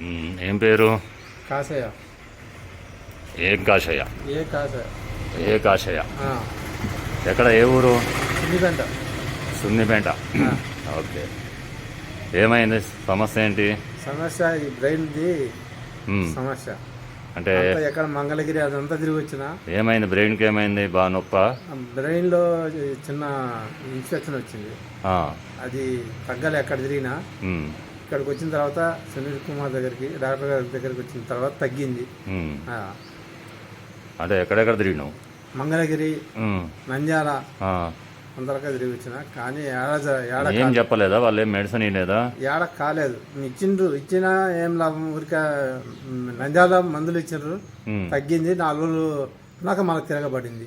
ఏం పేరు? కాసయ్య ఏం కాషయ్య ఏ కాసయ్య ఏ కాషయ్య ఎక్కడ ఏ ఊరు? సున్నిపేట. ఓకే. ఏమైంది? సమస్య ఏంటి? సమస్య ఈ బ్రెయిన్ది సమస్య. అంటే ఎక్కడ మంగళగిరి అదంతా తిరిగి వచ్చిన. ఏమైంది? బ్రెయిన్కి ఏమైంది? బాగా నొప్ప? బ్రెయిన్లో చిన్న ఇన్ఫెక్షన్ వచ్చింది. అది తగ్గలే ఎక్కడ తిరిగినా. ఇక్కడికి వచ్చిన తర్వాత సునీల్ కుమార్ దగ్గరికి డాక్టర్ గారి దగ్గరికి వచ్చిన తర్వాత తగ్గింది. ఆ, అంటే ఎక్కడెక్కడ తిరిగినావు? మంగళగిరి ఉమ్, నంద్యాల ఆ. అందరికీ తిరిగి వచ్చిన కానీ ఏడ జ- ఏడ ఏం చెప్పలేదా? వాళ్ళు ఏం మెడిసిన్ ఇవ్వలేదా ఏడ కాలేదు. ఇచ్చిండ్రు ఇచ్చినా ఏం లాభం? ఊరికే మ్, నంద్యాల మందులు ఇచ్చిండ్రు తగ్గింది నాలుగు రోజులు నాకు మనకు తిరగబడింది.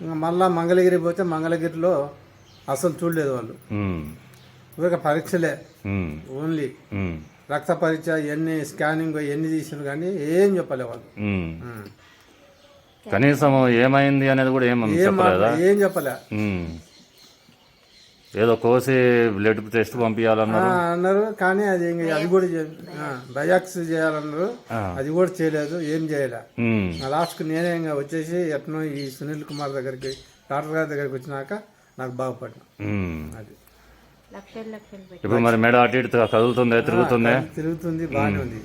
ఇంకా మళ్ళా మంగళగిరి పోతే మంగళగిరిలో అసలు చూడలేదు వాళ్ళు. ఊరికే పరీక్షలే. ఓన్లీ రక్త పరీక్ష ఎన్ని స్కానింగ్ ఎన్ని తీసిండ్రు కానీ ఏం చెప్పలే వాళ్ళు. కనీసం ఏమైంది అనేది కూడా ఏం ఏం చెప్పలేదా? మాట- ఏం చెప్పలే. ఏదో కోసి బ్లడ్ టెస్ట్ పంపించాలన్నారు అన్నారు. కానీ అది అది కూడా బయాక్స్ చేయాలన్నారు. అది కూడా చేయలేదు. ఏం చేయలే. ఉమ్, లాస్ట్కి నేనే ఇంకా వచ్చేసి ఎట్నో ఈ సునీల్ కుమార్ దగ్గరికి డాక్టర్ గారి దగ్గరికి వచ్చినాక నాకు బాగుపడిన. అది. లక్షలు లక్షలు పెట్టి. ఇప్పుడు మరి మెడ అటు ఇటు కదులుతుందే తిరుగుతుందే? తిరుగుతుంది బాగానే ఉంది.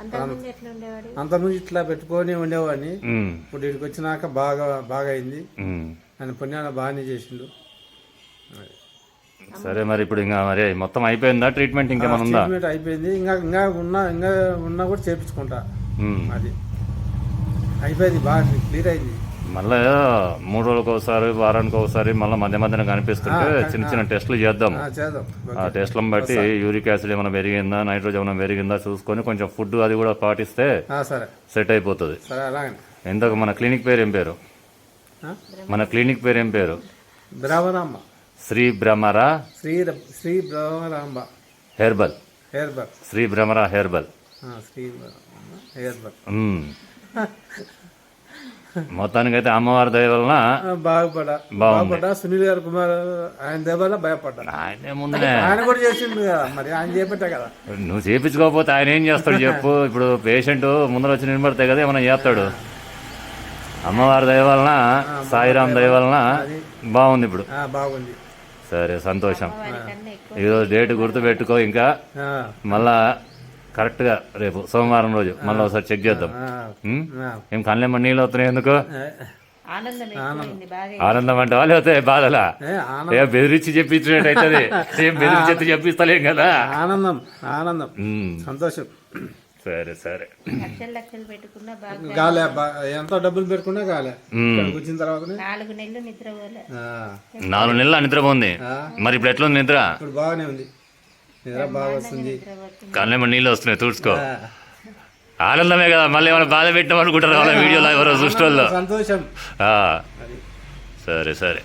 అంతకుముందు ఎట్లా ఉండేవాడు? అంతకుముందు ఇట్లా పెట్టుకొని ఉండేవాడిని. ఉమ్, ఇప్పుడు ఇక్కడికి వచ్చినాక బాగా బాగా అయింది. ఉమ్. ఆయన పుణ్యాన బాగానే చేసిండు. సరే మరి ఇప్పుడు ఇంకా మరి మొత్తం అయిపోయిందా ట్రీట్మెంట్ ఇంకేమైనా ఉందా? ట్రీట్మెంట్ అయిపోయింది. ఇంకా ఇంకా ఉన్నా ఇంకా ఉన్నా కూడా చేపించుకుంటా. ఉమ్. అది. అయిపోయింది బాగా క్లియర్ అయింది. మళ్ళా మూడు రోజులకు ఒకసారి వారానికి ఒకసారి మళ్ళీ మధ్య మధ్యన కనిపిస్తుంటే చిన్న చిన్న టెస్టులు చేద్దాం. ఆ, టెస్ట్లను బట్టి యూరిక్ యాసిడ్ ఏమైనా పెరిగిందా నైట్రోజన్ ఏమైనా పెరిగిందా చూసుకొని కొంచెం ఫుడ్ అది కూడా పాటిస్తే సెట్ అయిపోతుంది. ఇంతకు మన క్లినిక్ పేరు ఏం పేరు? మన క్లినిక్ పేరు ఏం పేరు? శ్రీ భ్రమర శ్రీ శ్రీ బ్రహ్మరాంబ. హెర్బల్. హెయిర్ బర్ శ్రీ భ్రమర హెర్బల్. శ్రీ మ్మ్. మొత్తానికైతే అమ్మవారి దయ వలన బాగుపడా. బాగుపడ్డా సునీల్ గారు కుమార్ ఆయన దేవాల భయపడ్డా. ఆయనే ముందునే. ఆయన కూడా చేసిండు కదా మరి ఆయన చేపట్టే కదా. నువ్వు చేపించుకోకపోతే ఆయన ఏం చేస్తాడు చెప్పు. ఇప్పుడు పేషెంట్ ముందర వచ్చి నిలబడితే కదా ఏమైనా చేస్తాడు. అమ్మవారి దయ వలన సాయిరాం దయ వలన బాగుంది ఇప్పుడు. ఆ, బాగుంది. సరే సంతోషం. ఈరోజు డేట్ గుర్తు పెట్టుకో ఇంకా మళ్ళా కరెక్ట్గా రేపు సోమవారం రోజు మళ్ళీ ఒకసారి చెక్ చేద్దాం. ఏం కళ్ళెమ్మ నీళ్ళు వస్తున్నాయి ఎందుకు? ఆనందం ఎక్కువైంది బాగా ఆనందం అంటే వాళ్ళు అవుతాయి బాధలా? ఏ, బెదిరించి చెప్పించినట్టు అవుతుంది ఏం బెదిరించి చెప్పిస్తలేం కదా? ఆనందం ఆనందం. సంతోషం. సరే సరే. గాలే ఎంత డబ్బులు పెట్టుకున్నా గాలే. వచ్చిన తర్వాతనే? నాలుగు నెలలు నిద్రపోలే ఆ, నాలుగు నెలలు నిద్ర పోంది? మరి ఇప్పుడు ఎట్లుంది నిద్ర? ఇప్పుడు బాగానే ఉంది. నిద్ర బాగా వస్తుంది. కళ్ళెమ్మ నీళ్ళు వస్తున్నాయి తుడుచుకో. ఆ, ఆనందమే కదా మళ్ళీ ఏమైనా బాధ పెట్టాం అనుకుంటారు వాళ్ళ వీడియోలో ఎవరో చూసేవాళ్ళు సంతోషం. సరే సరే.